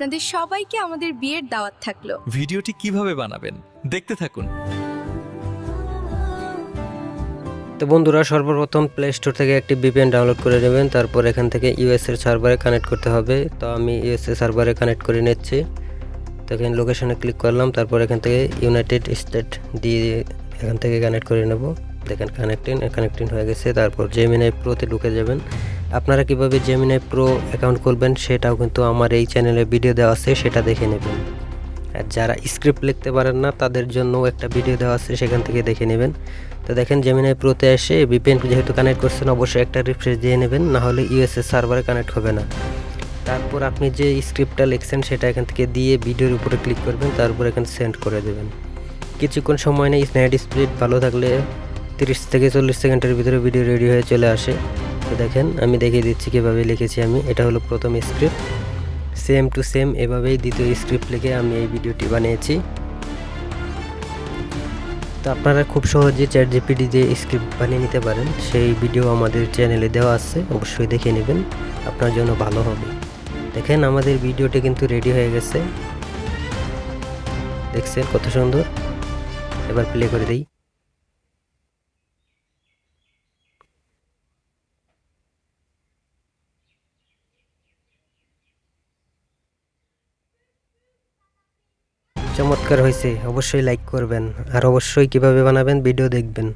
আপনাদের সবাইকে আমাদের বিয়ের দাওয়াত থাকল। ভিডিওটি কীভাবে বানাবেন দেখতে থাকুন। তো বন্ধুরা সর্বপ্রথম প্লে স্টোর থেকে একটি ভিপিএন ডাউনলোড করে নেবেন তারপর এখান থেকে ইউএস এর সার্ভারে কানেক্ট করতে হবে। তো আমি ইউএস এর সার্ভারে কানেক্ট করে নিচ্ছি। তো এখানে লোকেশনে ক্লিক করলাম তারপর এখান থেকে ইউনাইটেড স্টেট দিয়ে এখান থেকে কানেক্ট করে নেব। দেখেন কানেক্টিং কানেক্টিং হয়ে গেছে। তারপর জেমিনাই প্রোতে ঢুকে যাবেন। আপনারা কীভাবে জেমিনাই প্রো অ্যাকাউন্ট করবেন সেটাও কিন্তু আমার এই চ্যানেলে ভিডিও দেওয়া আছে, সেটা দেখে নেবেন। আর যারা স্ক্রিপ্ট লিখতে পারেন না, তাদের জন্য একটা ভিডিও দেওয়া আছে, সেখান থেকে দেখে নেবেন। তো দেখেন জেমিনাই প্রোতে এসে ভিপিএন যেহেতু কানেক্ট করছেন, অবশ্যই একটা রিফ্রেশ দিয়ে নেবেন, না হলে ইউএসএস সার্ভারে কানেক্ট হবে না। তারপর আপনি যে স্ক্রিপ্টটা লিখছেন, সেটা এখান থেকে দিয়ে ভিডিওর উপরে ক্লিক করবেন, তারপর এখানে সেন্ড করে দেবেন। কিছুক্ষণ সময় নেই স্ন্যাড স্পিড ভালো থাকলে তিরিশ থেকে চল্লিশ সেকেন্ডের ভিতরে ভিডিও রেডি হয়ে চলে আসে। তো দেখেন, আমি দেখিয়ে দিচ্ছি কীভাবে লিখেছি আমি। এটা হলো প্রথম স্ক্রিপ্ট সেম টু সেম এভাবেই দ্বিতীয় স্ক্রিপ্ট লিখে আমি এই ভিডিওটি বানিয়েছি। তো আপনারা খুব সহজে চ্যাট জিপিটি দিয়ে স্ক্রিপ্ট বানিয়ে নিতে পারেন। সেই ভিডিও আমাদের চ্যানেলে দেওয়া আছে, অবশ্যই দেখে নেবেন। আপনার জন্য ভালো হবে। দেখেন, আমাদের ভিডিওটি কিন্তু রেডি হয়ে গেছে। দেখছেন কত সুন্দর। এবার প্লে করে দিই। চমৎকার হয়েছে অবশ্যই লাইক করবেন আর অবশ্যই কীভাবে বানাবেন ভিডিও দেখবেন।